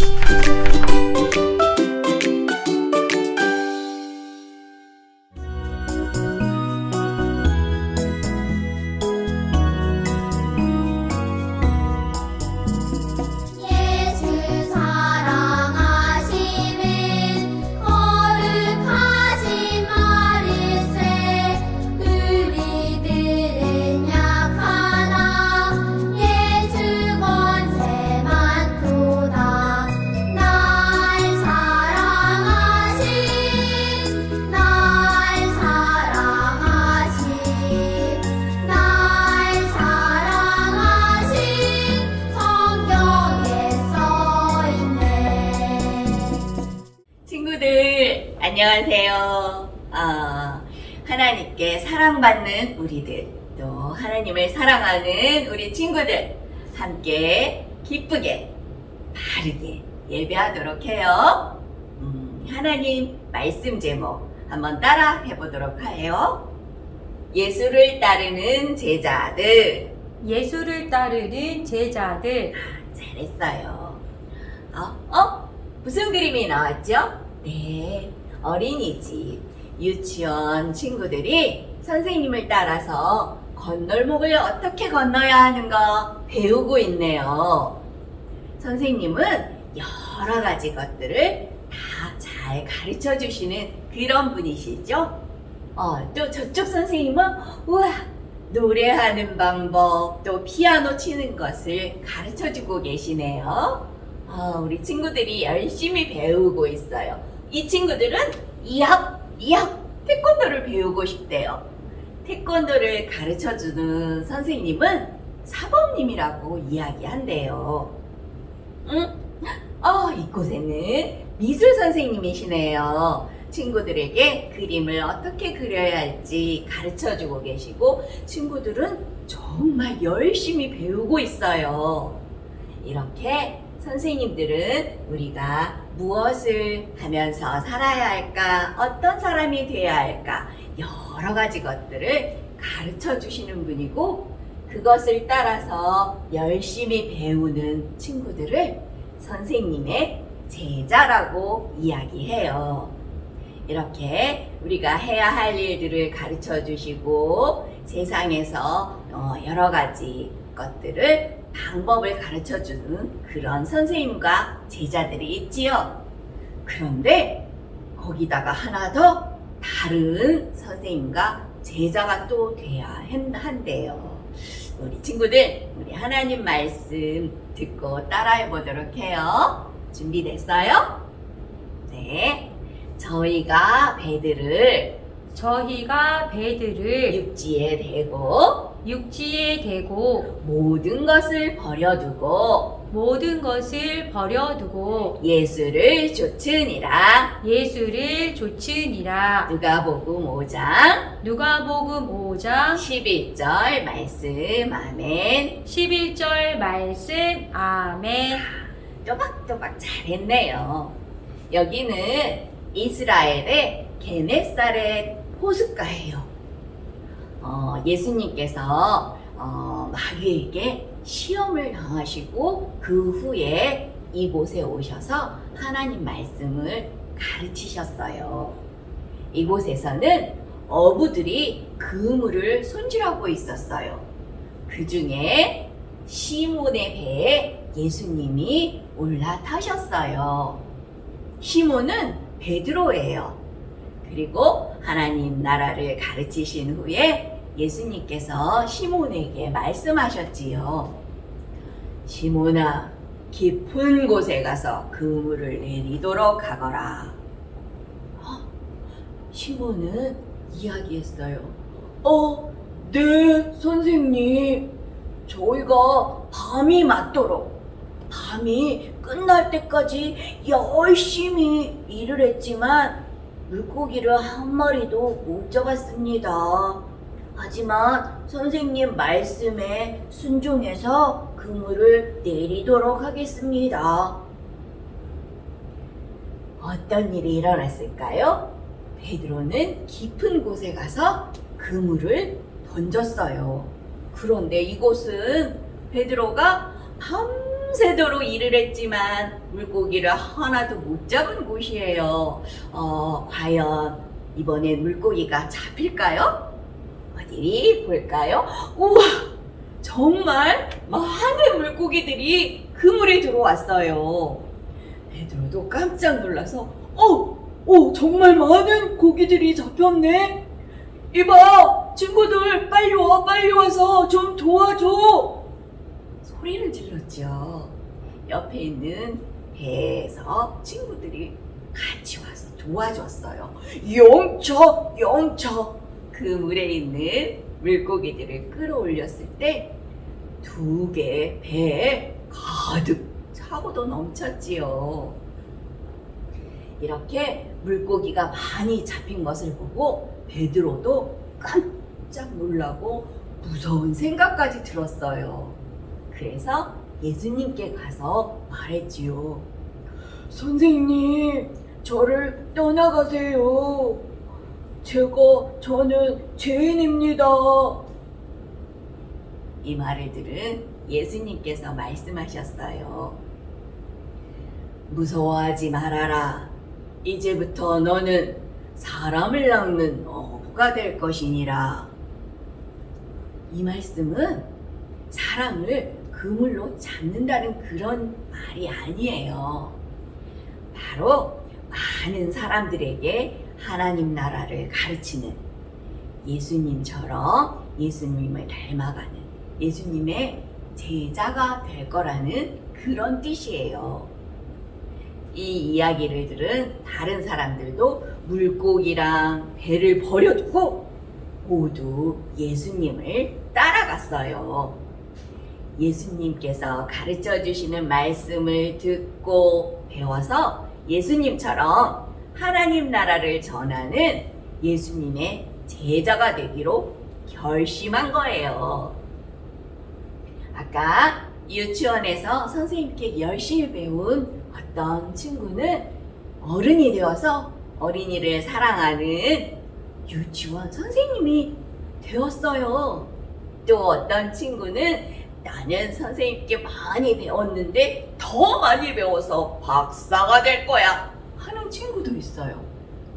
예 안녕하세요. 아, 하나님께 사랑받는 우리들 또 하나님을 사랑하는 우리 친구들 함께 기쁘게 바르게 예배하도록 해요. 음, 하나님 말씀 제목 한번 따라 해보도록 해요. 예수를 따르는 제자들 예수를 따르는 제자들 잘했어요. 어, 어? 무슨 그림이 나왔죠? 네, 어린이집, 유치원 친구들이 선생님을 따라서 건널목을 어떻게 건너야 하는 가 배우고 있네요. 선생님은 여러 가지 것들을 다 잘 가르쳐 주시는 그런 분이시죠? 어, 또 저쪽 선생님은, 우와, 노래하는 방법, 또 피아노 치는 것을 가르쳐 주고 계시네요. 아, 우리 친구들이 열심히 배우고 있어요. 이 친구들은 2학, 2학 태권도를 배우고 싶대요. 태권도를 가르쳐 주는 선생님은 사범님이라고 이야기한대요. 응? 어, 이곳에는 미술 선생님이시네요. 친구들에게 그림을 어떻게 그려야 할지 가르쳐 주고 계시고, 친구들은 정말 열심히 배우고 있어요. 이렇게 선생님들은 우리가 무엇을 하면서 살아야 할까, 어떤 사람이 되어야 할까, 여러 가지 것들을 가르쳐 주시는 분이고, 그것을 따라서 열심히 배우는 친구들을 선생님의 제자라고 이야기해요. 이렇게 우리가 해야 할 일들을 가르쳐 주시고 세상에서 어, 여러 가지 것들을 방법을 가르쳐 주는 그런 선생님과 제자들이 있지요. 그런데 거기다가 하나 더 다른 선생님과 제자가 또 돼야 한- 한대요. 우리 친구들, 우리 하나님 말씀 듣고 따라해 보도록 해요. 준비됐어요? 네. 저희가 배들을 저희가 배들을 육지에 대고 육지에 대고 모든 것을 버려두고 모든 것을 버려두고 예수를 좇으니라. 예수를 좇으니라 누가복음 5장 누가복음 5장 11절 말씀 아멘. 11절 말씀 아멘 또박또박 잘했네요. 여기는 이스라엘의 게네사렛 호숫가예요. 어, 예수님께서 어, 마귀에게 시험을 당하시고 그 후에 이곳에 오셔서 하나님 말씀을 가르치셨어요. 이곳에서는 어부들이 그물을 손질하고 있었어요. 그 중에 시몬의 배에 예수님이 올라타셨어요. 시몬은 베드로예요. 그리고 하나님 나라를 가르치신 후에 예수님께서 시몬에게 말씀하셨지요. 시몬아, 깊은 곳에 가서 그물을 내리도록 하거라. 어, 시몬은 이야기했어요. 어, 네, 선생님. 저희가 밤이 맞도록 밤이 끝날 때까지 열심히 일을 했지만 물고기를 한 마리도 못 잡았습니다. 하지만 선생님 말씀에 순종해서 그물을 내리도록 하겠습니다. 어떤 일이 일어났을까요? 베드로는 깊은 곳에 가서 그물을 던졌어요. 그런데 이곳은 베드로가 밤새 밤새도록 일을 했지만 물고기를 하나도 못 잡은 곳이에요. 어, 과연 이번에 물고기가 잡힐까요? 어디 볼까요? 우와! 정말 많은 물고기들이 그물에 들어왔어요. 베드로도 깜짝 놀라서 어, 어, 정말 많은 고기들이 잡혔네. 이봐, 친구들 빨리 와, 빨리 와서 좀 도와줘. 소리를 질렀죠. 옆에 있는 배에서 친구들이 같이 와서 도와줬어요. 용쳐, 용쳐. 그 물에 있는 물고기들을 끌어올렸을 때 두 개의 배에 가득 차고도 넘쳤지요. 이렇게 물고기가 많이 잡힌 것을 보고 베드로도 깜짝 놀라고 무서운 생각까지 들었어요. 그래서 예수님께 가서 말했지요. 선생님, 저를 떠나가세요. 제가, 저는 죄인입니다. 이 말을 들은 예수님께서 말씀하셨어요. 무서워하지 말아라. 이제부터 너는 사람을 낚는 어부가 될 것이니라. 이 말씀은 사람을 그물로 잡는다는 그런 말이 아니에요. 바로 많은 사람들에게 하나님 나라를 가르치는 예수님처럼 예수님을 닮아가는 예수님의 제자가 될 거라는 그런 뜻이에요. 이 이야기를 들은 다른 사람들도 물고기랑 배를 버려두고 모두 예수님을 따라갔어요. 예수님께서 가르쳐 주시는 말씀을 듣고 배워서 예수님처럼 하나님 나라를 전하는 예수님의 제자가 되기로 결심한 거예요. 아까 유치원에서 선생님께 열심히 배운 어떤 친구는 어른이 되어서 어린이를 사랑하는 유치원 선생님이 되었어요. 또 어떤 친구는 나는 선생님께 많이 배웠는데 더 많이 배워서 박사가 될 거야 하는 친구도 있어요.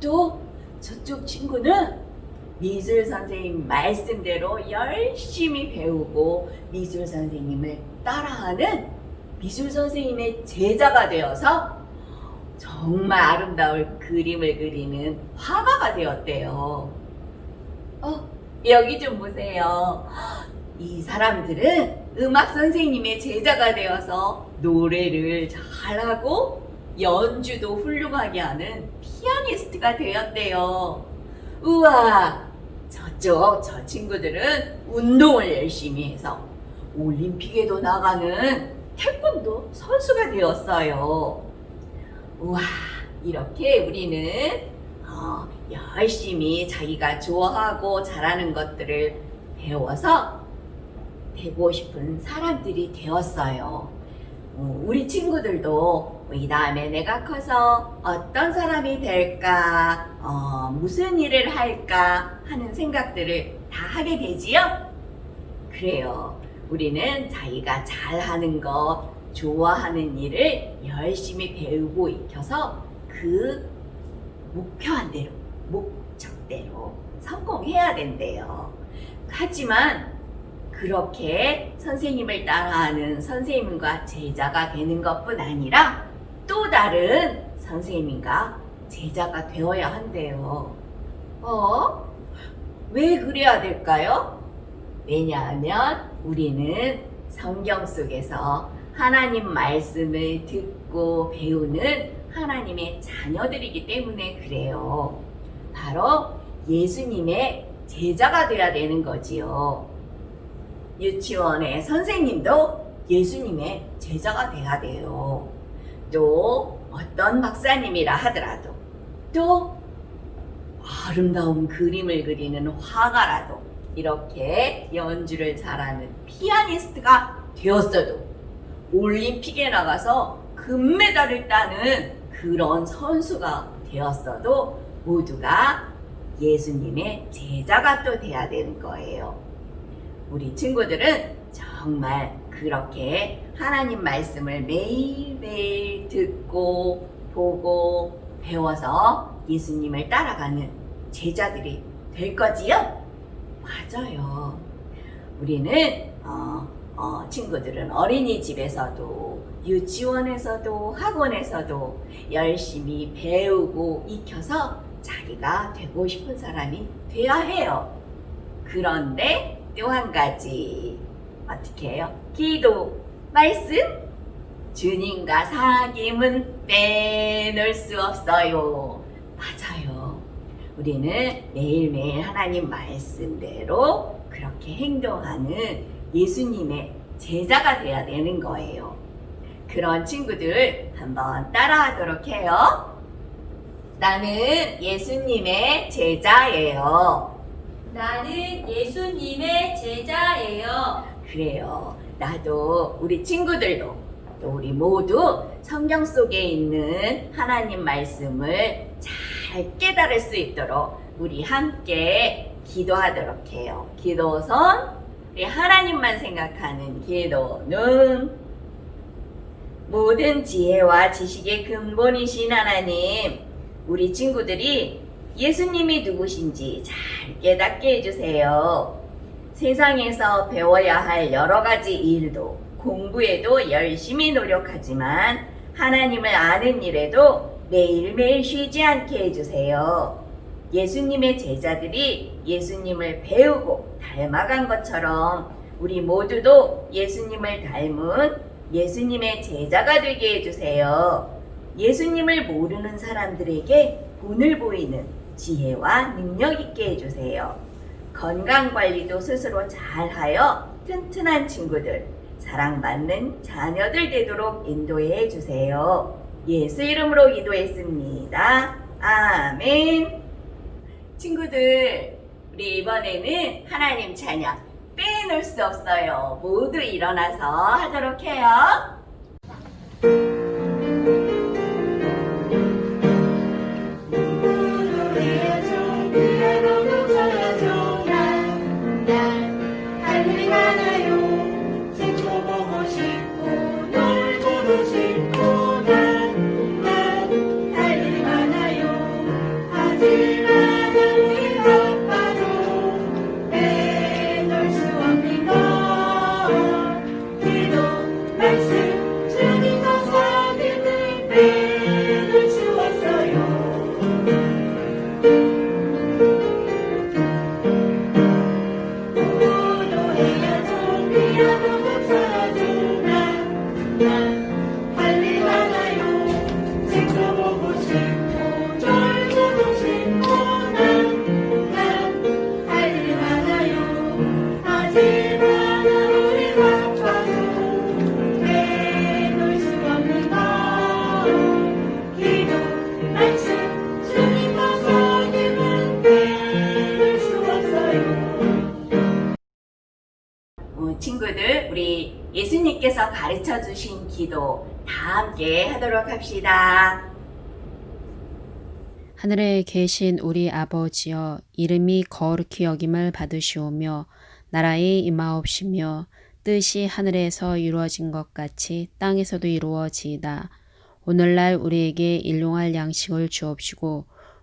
또 저쪽 친구는 미술 선생님 말씀대로 열심히 배우고 미술 선생님을 따라하는 미술 선생님의 제자가 되어서 정말 아름다운 그림을 그리는 화가가 되었대요. 어, 여기 좀 보세요. 이 사람들은 음악 선생님의 제자가 되어서 노래를 잘하고 연주도 훌륭하게 하는 피아니스트가 되었대요. 우와, 저쪽 저 친구들은 운동을 열심히 해서 올림픽에도 나가는 태권도 선수가 되었어요. 우와, 이렇게 우리는 어, 열심히 자기가 좋아하고 잘하는 것들을 배워서 되고 싶은 사람들이 되었어요. 어, 우리 친구들도 이 다음에 내가 커서 어떤 사람이 될까, 어, 무슨 일을 할까 하는 생각들을 다 하게 되지요? 그래요. 우리는 자기가 잘하는 것, 좋아하는 일을 열심히 배우고 익혀서 그 목표한 대로, 목적대로 성공해야 된대요. 하지만 그렇게 선생님을 따라하는 선생님과 제자가 되는 것뿐 아니라 또 다른 선생님과 제자가 되어야 한대요. 어? 왜 그래야 될까요? 왜냐하면 우리는 성경 속에서 하나님 말씀을 듣고 배우는 하나님의 자녀들이기 때문에 그래요. 바로 예수님의 제자가 되어야 되는 거지요. 유치원의 선생님도 예수님의 제자가 돼야 돼요. 또 어떤 박사님이라 하더라도 또 아름다운 그림을 그리는 화가라도 이렇게 연주를 잘하는 피아니스트가 되었어도 올림픽에 나가서 금메달을 따는 그런 선수가 되었어도 모두가 예수님의 제자가 또 돼야 되는 거예요. 우리 친구들은 정말 그렇게 하나님 말씀을 매일매일 듣고 보고 배워서 예수님을 따라가는 제자들이 될 거지요? 맞아요. 우리는 어, 어, 친구들은 어린이집에서도 유치원에서도 학원에서도 열심히 배우고 익혀서 자기가 되고 싶은 사람이 돼야 해요. 그런데 또 한 가지 어떻게 해요? 기도, 말씀, 주님과 사귐은 빼놓을 수 없어요. 맞아요. 우리는 매일매일 하나님 말씀대로 그렇게 행동하는 예수님의 제자가 돼야 되는 거예요. 그런 친구들 한번 따라하도록 해요. 나는 예수님의 제자예요. 나는 예수님의 제자예요. 그래요. 나도 우리 친구들도 또 우리 모두 성경 속에 있는 하나님 말씀을 잘 깨달을 수 있도록 우리 함께 기도하도록 해요. 기도선 우리 하나님만 생각하는 기도는 모든 지혜와 지식의 근본이신 하나님, 우리 친구들이 예수님이 누구신지 잘 깨닫게 해주세요. 세상에서 배워야 할 여러 가지 일도 공부에도 열심히 노력하지만 하나님을 아는 일에도 매일매일 쉬지 않게 해주세요. 예수님의 제자들이 예수님을 배우고 닮아간 것처럼 우리 모두도 예수님을 닮은 예수님의 제자가 되게 해주세요. 예수님을 모르는 사람들에게 본을 보이는 지혜와 능력 있게 해주세요. 건강 관리도 스스로 잘하여 튼튼한 친구들, 사랑받는 자녀들 되도록 인도해 주세요. 예수 이름으로 기도했습니다. 아멘. 친구들, 우리 이번에는 하나님 찬양 빼놓을 수 없어요. 모두 일어나서 하도록 해요. 친구들, 우리 예수님께서 가르쳐 주신 기도 다 함께 하도록 합시다. 하늘에 계신 우리 아버지여 이름이 거룩히 여김을 받으시오며 나라의 임하옵시며 뜻이 하늘에서 이루어진 것 같이 땅에서도 이루어지이다. 오늘날 우리에게 일용할 양식을 주옵시고